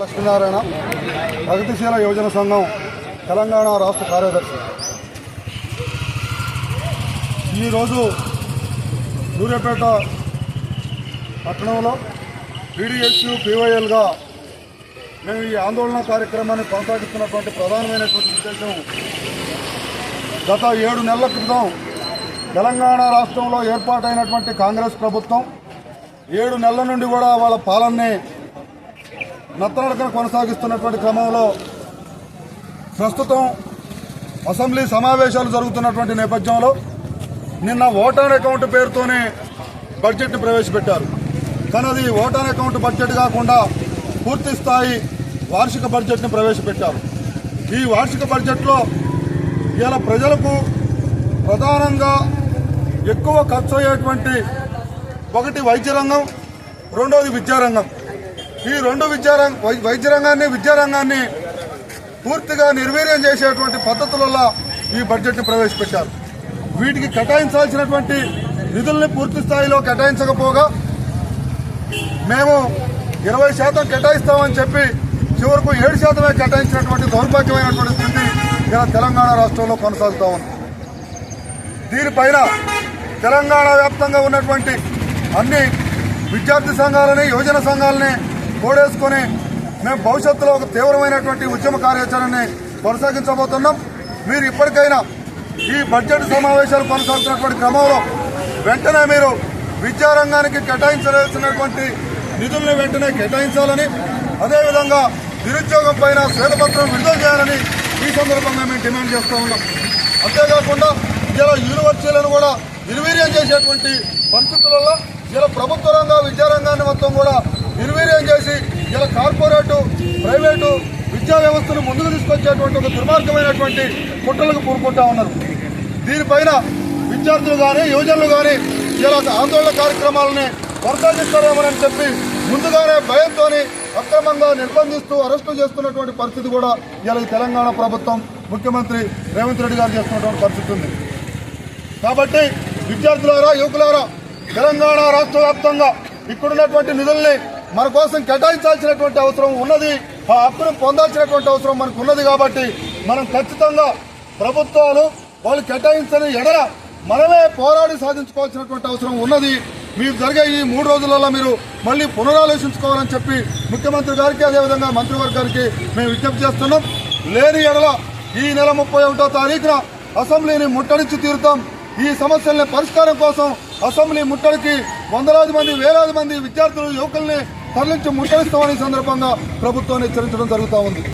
లక్ష్మీనారాయణ ప్రగతిశీల యోజన సంఘం తెలంగాణ రాష్ట్ర కార్యదర్శి. ఈరోజు సూర్యాపేట పట్టణంలో పీడిహెచ్యు పీవైఎల్గా మేము ఈ ఆందోళన కార్యక్రమాన్ని కొనసాగిస్తున్నటువంటి ప్రధానమైనటువంటి ఉద్దేశం గత ఏడు నెలల క్రితం తెలంగాణ రాష్ట్రంలో ఏర్పాటైనటువంటి కాంగ్రెస్ ప్రభుత్వం ఏడు నెలల నుండి కూడా వాళ్ళ పాలనని నత్తనడకన కొనసాగిస్తున్నటువంటి క్రమంలో ప్రస్తుతం అసెంబ్లీ సమావేశాలు జరుగుతున్నటువంటి నేపథ్యంలో నిన్న ఓటాన్ అకౌంట్ పేరుతోనే బడ్జెట్ను ప్రవేశపెట్టారు. కానీ అది ఓటాన్ అకౌంట్ బడ్జెట్ కాకుండా పూర్తి స్థాయి వార్షిక బడ్జెట్ను ప్రవేశపెట్టారు. ఈ వార్షిక బడ్జెట్లో ఇలా ప్రజలకు ప్రధానంగా ఎక్కువ ఖర్చు అయ్యేటువంటి ఒకటి వైద్య రంగం రెండవది విద్యారంగం. ఈ రెండు విద్యారంగ వై- వైద్య రంగాన్ని విద్యారంగాన్ని పూర్తిగా నిర్వీర్యం చేసేటువంటి పద్ధతులలో ఈ బడ్జెట్ని ప్రవేశపెట్టారు. వీటికి కేటాయించాల్సినటువంటి నిధుల్ని పూర్తి స్థాయిలో కేటాయించకపోగా మేము ఇరవై శాతం కేటాయిస్తామని చెప్పి చివరకు ఏడు శాతమే కేటాయించినటువంటి దౌర్భాగ్యమైనటువంటి స్థితి ఇలా తెలంగాణ రాష్ట్రంలో కొనసాగుతా ఉంది. దీనిపైన తెలంగాణ వ్యాప్తంగా ఉన్నటువంటి అన్ని విద్యార్థి సంఘాలని యువజన సంఘాలని కూడేసుకొని మేము భవిష్యత్తులో ఒక తీవ్రమైనటువంటి ఉద్యమ కార్యాచరణని కొనసాగించబోతున్నాం. మీరు ఇప్పటికైనా ఈ బడ్జెట్ సమావేశాలు కొనసాగుతున్నటువంటి క్రమంలో వెంటనే మీరు విద్యారంగానికి కేటాయించవలసినటువంటి నిధుల్ని వెంటనే కేటాయించాలని అదేవిధంగా నిరుద్యోగం పైన శ్వేతపత్రం విడుదల చేయాలని ఈ సందర్భంగా మేము డిమాండ్ చేస్తూ ఉన్నాం. అంతేకాకుండా ఇలా యూనివర్సిటీలను కూడా నిర్వీర్యం చేసేటువంటి పరిస్థితులలో ఇలా ప్రభుత్వ రంగ విద్యారంగాన్ని మొత్తం కూడా నిర్వీర్యం చేసి ఇలా కార్పొరేటు ప్రైవేటు విద్యా వ్యవస్థను ముందుకు తీసుకొచ్చేటువంటి ఒక దుర్మార్గమైనటువంటి కుట్రలకు పూనుకుంటా ఉన్నారు. దీనిపైన విద్యార్థులు కానీ యువజనులు కానీ ఇలా ఆందోళన కార్యక్రమాలని కొనసాగిస్తారేమోనని చెప్పి ముందుగానే భయంతో అక్రమంగా నిర్బంధిస్తూ అరెస్టు చేస్తున్నటువంటి పరిస్థితి కూడా ఇలా తెలంగాణ ప్రభుత్వం ముఖ్యమంత్రి రేవంత్ రెడ్డి గారు చేస్తున్నటువంటి పరిస్థితి ఉంది. కాబట్టి విద్యార్థులారా యువకులారా తెలంగాణ రాష్ట్ర వ్యాప్తంగా ఇక్కడున్నటువంటి నిధుల్ని మన కోసం కేటాయించాల్సినటువంటి అవసరం ఉన్నది ఆ హక్కును పొందాల్సినటువంటి అవసరం మనకు ఉన్నది కాబట్టి మనం ఖచ్చితంగా ప్రభుత్వాలు వాళ్ళు కేటాయించని ఎడల మనమే పోరాడి సాధించుకోవాల్సినటువంటి అవసరం ఉన్నది. మీరు జరిగే ఈ మూడు రోజులలో మీరు మళ్ళీ పునరాలోచించుకోవాలని చెప్పి ముఖ్యమంత్రి గారికి అదేవిధంగా మంత్రివర్గానికి మేము విజ్ఞప్తి చేస్తున్నాం. లేని ఎడల ఈ నెల ముప్పై ఒకటో తారీఖున అసెంబ్లీని ముట్టడించి తీరుతాం. ఈ సమస్యల్ని పరిష్కారం కోసం అసెంబ్లీ ముట్టడికి వందలాది మంది వేలాది మంది విద్యార్థులు యువకుల్ని తరలించి ముట్టడిస్తామని సందర్భంగా ప్రభుత్వాన్ని హెచ్చరించడం జరుగుతూ ఉంది.